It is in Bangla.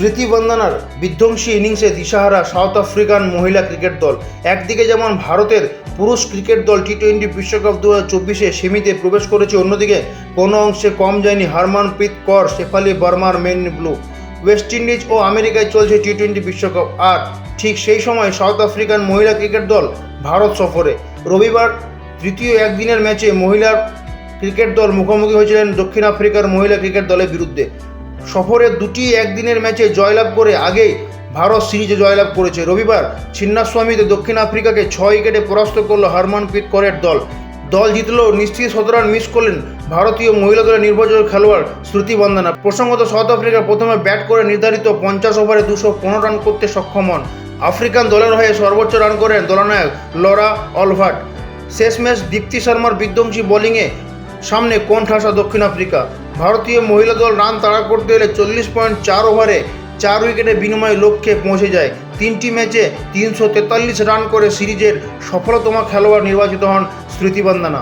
স্মৃতি বন্দনার বিধ্বংসী ইনিংসে দিশাহারা সাউথ আফ্রিকান মহিলা ক্রিকেট দল। একদিকে যেমন ভারতের পুরুষ ক্রিকেট দল টি টোয়েন্টি বিশ্বকাপ দু হাজার চব্বিশে সেমিতে প্রবেশ করেছে, অন্যদিকে কোনো অংশে কম যায়নি হারমানপ্রীত কর, শেফালি বর্মার মেন ব্লু। ওয়েস্ট ইন্ডিজ ও আমেরিকায় চলছে টি টোয়েন্টি বিশ্বকাপ। আর ঠিক সেই সময় সাউথ আফ্রিকান মহিলা ক্রিকেট দল ভারত সফরে। রবিবার তৃতীয় একদিনের ম্যাচে মহিলার ক্রিকেট দল মুখোমুখি হয়েছিলেন দক্ষিণ আফ্রিকার মহিলা ক্রিকেট দলের বিরুদ্ধে। সফরের দুটি একদিনের ম্যাচে জয়লাভ করে আগেই ভারত সিরিজে জয়লাভ করেছে। রবিবার ছিন্নাস্বামীতে দক্ষিণ আফ্রিকাকে ছয় উইকেটে পরাস্ত করল হারমানপ্রীত করের দল। দল জিতলেও নিশ্চিত শতরান মিস করলেন ভারতীয় মহিলা দলের নির্বাচক খেলোয়াড় শ্রুতি বন্দনা। প্রসঙ্গত, সাউথ আফ্রিকা প্রথমে ব্যাট করে নির্ধারিত পঞ্চাশ ওভারে দুশো পনেরো রান করতে সক্ষম হন। আফ্রিকান দলের হয়ে সর্বোচ্চ রান করেন দলনায়ক লরা অলভার্ট শেষ ম্যাচ দীপ্তি শর্মার বিধ্বংসী বোলিংয়ে সামনে কোন ঠাসা দক্ষিণ আফ্রিকা। ভারতীয় মহিলা দল রান তাড়া করতে এলে চল্লিশ পয়েন্ট চার ওভারে চার উইকেটে বিনিময়ে লক্ষ্যে পৌঁছে যায়। তিনটি ম্যাচে তিনশো তেতাল্লিশ রান করে সিরিজের সফলতম খেলোয়াড় নির্বাচিত হন স্মৃতি বন্দনা।